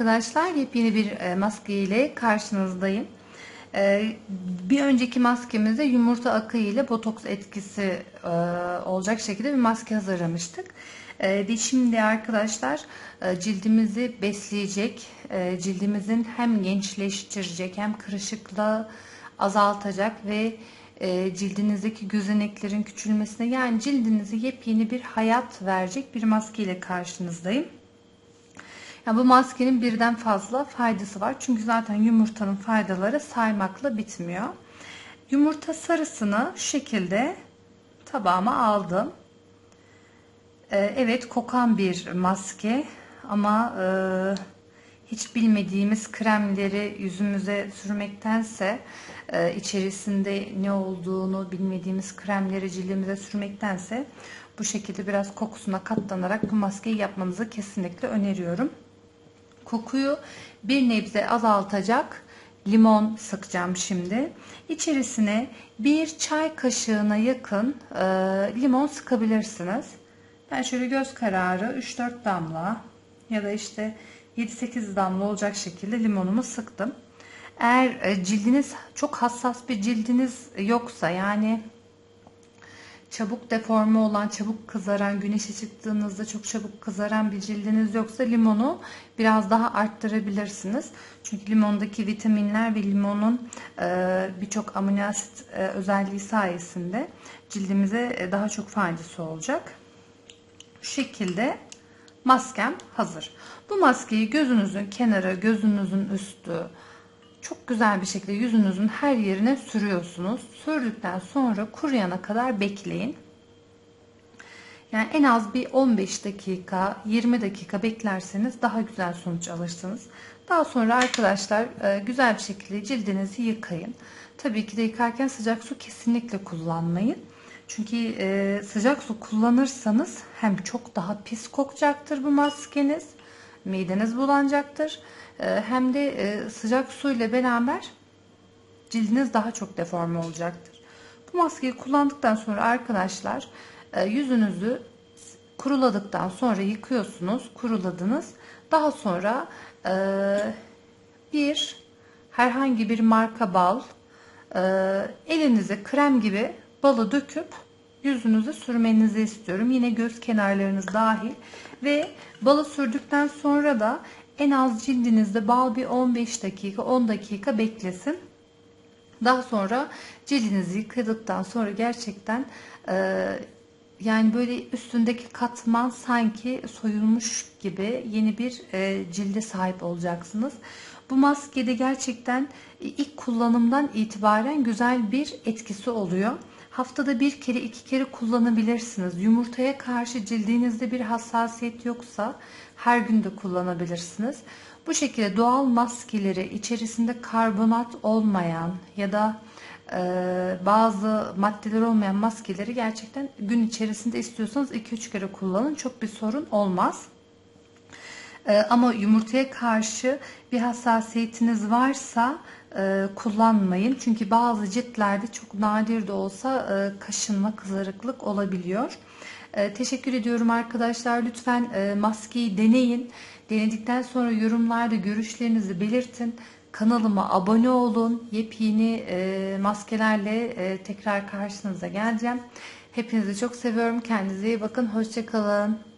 arkadaşlar. Yepyeni bir e, maske ile karşınızdayım. E, Bir önceki maskemizde yumurta akı ile botoks etkisi e, olacak şekilde bir maske hazırlamıştık. Ve şimdi arkadaşlar cildimizi besleyecek, cildimizin hem gençleştirecek hem kırışıklığı azaltacak ve cildinizdeki gözeneklerin küçülmesine yani cildinize yepyeni bir hayat verecek bir maske ile karşınızdayım. Yani bu maskenin birden fazla faydası var. Çünkü zaten yumurtanın faydaları saymakla bitmiyor. Yumurta sarısını şu şekilde tabağıma aldım. Ee, evet kokan bir maske ama e, hiç bilmediğimiz kremleri yüzümüze sürmektense e, içerisinde ne olduğunu bilmediğimiz kremleri cildimize sürmektense bu şekilde biraz kokusuna katlanarak bu maskeyi yapmanızı kesinlikle öneriyorum. Kokuyu bir nebze azaltacak limon sıkacağım şimdi. İçerisine bir çay kaşığına yakın e, limon sıkabilirsiniz. Ben şöyle göz kararı 3-4 damla ya da işte 7-8 damla olacak şekilde limonumu sıktım. Eğer e, cildiniz çok hassas bir cildiniz yoksa yani çabuk deforme olan, çabuk kızaran, güneşe çıktığınızda çok çabuk kızaran bir cildiniz yoksa limonu biraz daha arttırabilirsiniz. Çünkü limondaki vitaminler ve limonun e, birçok amino asit e, özelliği sayesinde cildimize e, daha çok faydası olacak. Bu şekilde maskem hazır. Bu maskeyi gözünüzün kenarı, gözünüzün üstü, çok güzel bir şekilde yüzünüzün her yerine sürüyorsunuz. Sürdükten sonra kuruyana kadar bekleyin. Yani en az bir 15 dakika, 20 dakika beklerseniz daha güzel sonuç alırsınız. Daha sonra arkadaşlar e, güzel bir şekilde cildinizi yıkayın. Tabii ki de yıkarken sıcak su kesinlikle kullanmayın. Çünkü e, sıcak su kullanırsanız hem çok daha pis kokacaktır bu maskeniz, mideniz bulanacaktır. E, hem de e, sıcak su ile beraber cildiniz daha çok deforme olacaktır. Bu maskeyi kullandıktan sonra arkadaşlar e, yüzünüzü kuruladıktan sonra yıkıyorsunuz, kuruladınız. Daha sonra e, bir herhangi bir marka bal elinize krem gibi balı döküp yüzünüze sürmenizi istiyorum. Yine göz kenarlarınız dahil ve balı sürdükten sonra da en az cildinizde bal bir 15 dakika 10 dakika beklesin. Daha sonra cildinizi yıkadıktan sonra gerçekten e, yani böyle üstündeki katman sanki soyulmuş gibi yeni bir e, cilde sahip olacaksınız. Bu maskede gerçekten ilk kullanımdan itibaren güzel bir etkisi oluyor. Haftada bir kere iki kere kullanabilirsiniz. Yumurtaya karşı cildinizde bir hassasiyet yoksa her gün de kullanabilirsiniz. Bu şekilde doğal maskeleri içerisinde karbonat olmayan ya da e, bazı maddeler olmayan maskeleri gerçekten gün içerisinde istiyorsanız 2-3 kere kullanın. Çok bir sorun olmaz. E, ama yumurtaya karşı bir hassasiyetiniz varsa e, kullanmayın. Çünkü bazı ciltlerde çok nadir de olsa e, kaşınma, kızarıklık olabiliyor. E, teşekkür ediyorum arkadaşlar. Lütfen maskeyi deneyin. Denedikten sonra yorumlarda görüşlerinizi belirtin. Kanalıma abone olun. Yepyeni maskelerle tekrar karşınıza geleceğim. Hepinizi çok seviyorum. Kendinize iyi bakın. Hoşçakalın.